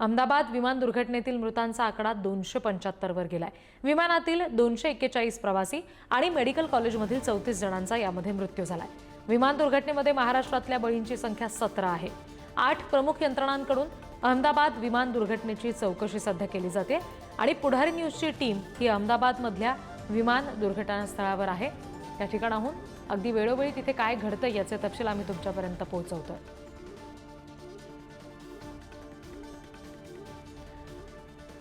अहमदाबाद विमान दुर्घटनेतील मृतांचा आकडा दोनशे पंच्याहत्तरवर गेलाय. विमानातील दोनशे एक्केचाळीस प्रवासी आणि मेडिकल कॉलेजमधील चौतीस जणांचा यामध्ये मृत्यू झालाय. विमान दुर्घटनेमध्ये महाराष्ट्रातल्या बळींची संख्या सतरा आहे. आठ प्रमुख यंत्रणांकडून अहमदाबाद विमान दुर्घटनेची चौकशी सध्या केली जाते आणि पुढारी न्यूजची टीम ही अहमदाबादमधल्या विमान दुर्घटनास्थळावर आहे. या ठिकाणाहून अगदी वेळोवेळी तिथे काय घडतं याचे तपशील आम्ही तुमच्यापर्यंत पोहोचवतोय.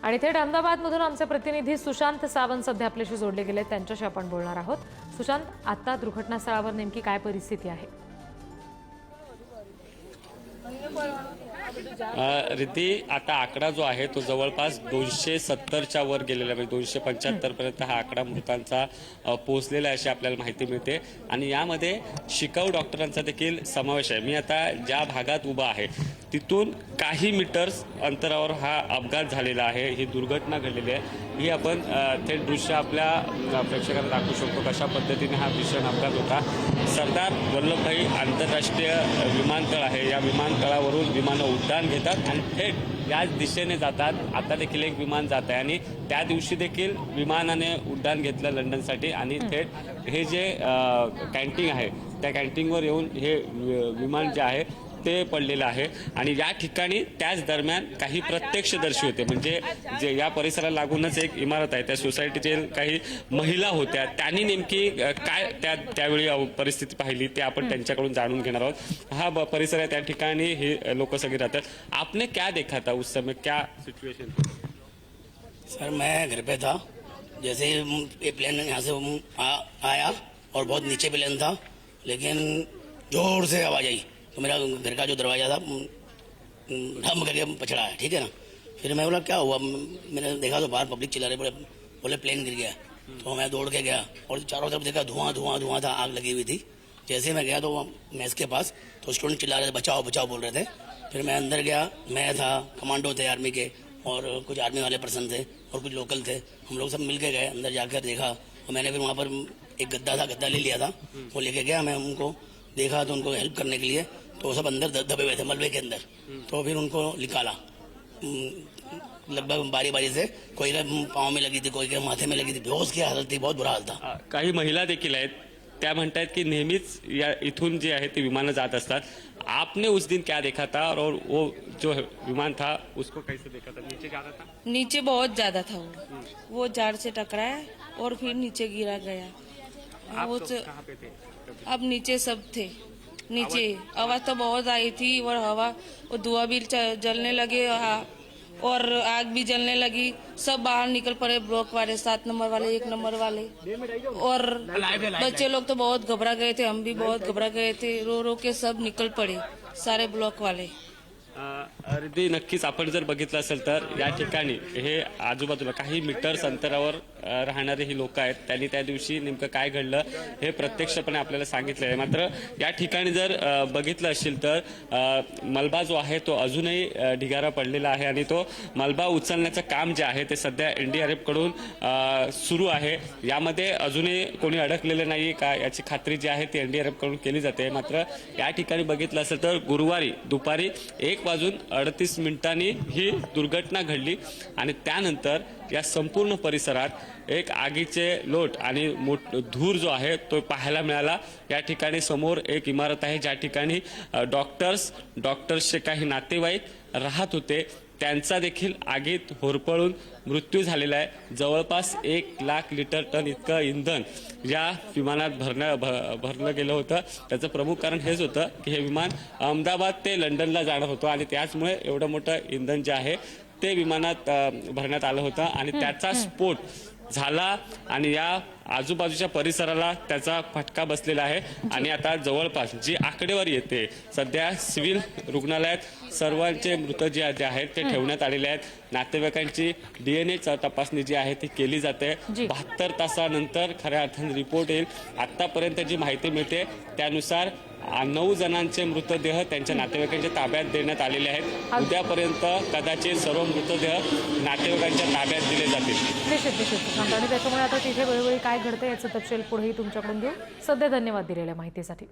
आणि थेट अहमदाबादमधून आमचे प्रतिनिधी सुशांत सावंत सध्या आपल्याशी जोडले गेले त्यांच्याशी आपण बोलणार आहोत. सुशांत आता दुर्घटनास्थळावर नेमकी काय परिस्थिती आहे? रिती आता आकडा जो आहे तो जवळपास दोनशे सत्तरच्या वर गेलेला म्हणजे दोनशे पंच्याहत्तर पर्यंत हा आकडा मृतांचा पोहोचलेला आहे अशी आपल्याला माहिती मिळते. आणि यामध्ये शिकाऊ डॉक्टरांचा देखील समावेश आहे. मी आता ज्या भागात उभा आहे तिथून काही मीटर्स अंतरावर हा अपघात झालेला आहे. ही दुर्घटना घडलेली आहे. ही आपण थेट दृश्य आपल्या प्रेक्षकांना दाखवू शकतो कशा पद्धतीने हा भीषण अपघात होता. सरदार वल्लभभाई आंतरराष्ट्रीय विमानतळ आहे. या विमानतळावरून विमानं उड्डाण घेतात आणि थेट याच दिशेने जातात. आता देखील एक विमान जात आहे आणि त्या दिवशी देखील विमानाने उड्डाण घेतलं लंडनसाठी आणि थेट हे जे कॅन्टीन आहे त्या कॅन्टीनवर येऊन हे विमान जे आहे ते पडलेलं आहे. आणि या ठिकाणी त्याच दरम्यान काही प्रत्यक्षदर्शी होते. म्हणजे जे या परिसराला लागूनच एक इमारत आहे. त्या सोसायटीचे काही महिला होत्या. त्यांनी नेमकी काय त्या त्यावेळी परिस्थिती पाहिली ते आपण त्यांच्याकडून जाणून घेणार आहोत. हा ब- परिसर आहे. त्या ठिकाणी हे लोक सगळे राहतात. आपने क्या देखा था उस समय? क्या सिचुएशन सर मैं घर पे था. जैसे ही ये प्लेन यहाँ से आ, आया और बहुत नीचे प्लेन था लेकिन जोर से आवाज़ आई। तो मेरा घर का जो दरवाज़ा था ढम करके पछड़ा है, ठीक है ना? फिर मैं बोला, क्या हुआ? मैंने देखा तो बाहर पब्लिक चिल्ला रही, बोले बोले प्लेन गिर गया। तो मैं दौड़ के गया और चारों तरफ़ देखा धुआँ धुआँ धुआँ था, आग लगी हुई थी। जैसे मैं गया तो मैस के पास तो स्टूडेंट चिल्ला रहे थे, बचाओ बचाओ, बोल रहे थे। फिर मैं अंदर गया, मैं था कमांडो थे आर्मी के और कुछ आर्मी वाले पर्सन थे और कुछ लोकल थे। हम लोग सब मिल के गए, अंदर जाकर देखा और मैंने फिर वहाँ पर एक गद्दा था, गद्दा ले लिया था। वो लेके गया मैं उनको, देखा तो उनको हेल्प करने के लिए तो वो सब अंदर दबे हुए थे मलबे के अंदर। तो फिर उनको निकाला। हम्म, लगभग बारी बारी से कोई के पाँव में लगी थी कोई के माथे में लगी थी। बेहोश की हालत थी बहुत बुरा हाल था। काही महिला देखील आहेत त्या म्हणतायत की नेहमीच या इथून जे आहे ते विमानं जात असतात. आपने उस दिन क्या देखा था? और वो जो विमान था उसको कैसे देखा था? नीचे जा रहा था? नीचे बहुत ज़्यादा था वो। वो झाड़ से टकराया और फिर नीचे गिरा गया। आप वो तो कहाँ पे थे? अब नीचे सब थे। नीचे। आवाज़ तो बहुत आई थी और हवा, और धुआँ भी जलने लगे और आग भी जलने लगी। सब बाहर निकल पड़े, ब्लॉक वाले, सात नंबर वाले, एक नंबर वाले। और बच्चे लोग तो बहुत घबरा गए थे, हम भी बहुत घबरा गए थे। रो रो के सब निकल पड़े, सारे ब्लॉक वाले। अरे नक्कीच आपण जर बघितलं असेल तर या ठिकाणी हे आजूबाजूला काही मीटर्स अंतरावर राहणारे ही लोक आहेत. त्यांनी त्या दिवशी नेमकं काय घडलं हे प्रत्यक्षपणे आपल्याला सांगितलं आहे. मात्र या ठिकाणी जर बघितलं असेल तर मलबा जो आहे तो अजूनही ढिगारा पडलेला आहे आणि तो मलबा उचलण्याचं काम जे आहे ते सध्या एन डी आर एफकडून सुरू आहे. यामध्ये अजूनही कोणी अडकलेलं नाही का याची खात्री जी आहे ती एनडीआरएफकडून केली जाते. मात्र या ठिकाणी बघितलं असेल तर गुरुवारी दुपारी एक वाजून अडतीस मिनिटांनी ही दुर्घटना घडली आणि त्यानंतर या संपूर्ण परिसरात एक आगीचे लोट आणि मोठ धूर जो आहे तो पाहायला मिळाला. या ठिकाणी समोर एक इमारत आहे ज्या ठिकाणी डॉक्टर्स डॉक्टर्सचे काही नातेवाईक राहत होते. त्यांचा देखील आगीत होरपळून मृत्यू झालेला आहे. जवळपास एक लाख लिटर टन इतकं इंधन या विमानात भरण्या भरलं गेलं होतं. त्याचं प्रमुख कारण हेच होतं की हे विमान अहमदाबाद ते लंडनला जाणार होतं आणि त्याचमुळे एवढं मोठं इंधन जे आहे ते विमानात भरण्यात आलं होतं आणि त्याचा स्फोट झाला आणि या आजूबाजूच्या परिसराला त्याचा फटका बसलेला आहे. आणि आता जवळपास जी आकडेवारी येते सध्या सिव्हिल रुग्णालयात सर्वांचे मृत जे जे आहेत ते ठेवण्यात आलेले आहेत. नातेवाईकांची डीएनए तपासणी जी आहे ती केली जाते. बहात्तर तासानंतर खऱ्या अर्थाने रिपोर्ट येईल. आतापर्यंत जी माहिती मिळते त्यानुसार नऊ जणांचे मृतदेह त्यांच्या नातेवाईकांच्या ताब्यात देण्यात आलेले आहेत. उद्यापर्यंत कदाचित सर्व मृतदेह नातेवाईकांच्या ताब्यात दिले जातील. निश्चित निश्चित सुशांत. आणि त्याच्यामुळे आता तिथे वेळोवेळी काय घडतं याचं तपशील पुढेही तुमच्याकडून घेऊ. सध्या धन्यवाद दिलेल्या माहितीसाठी.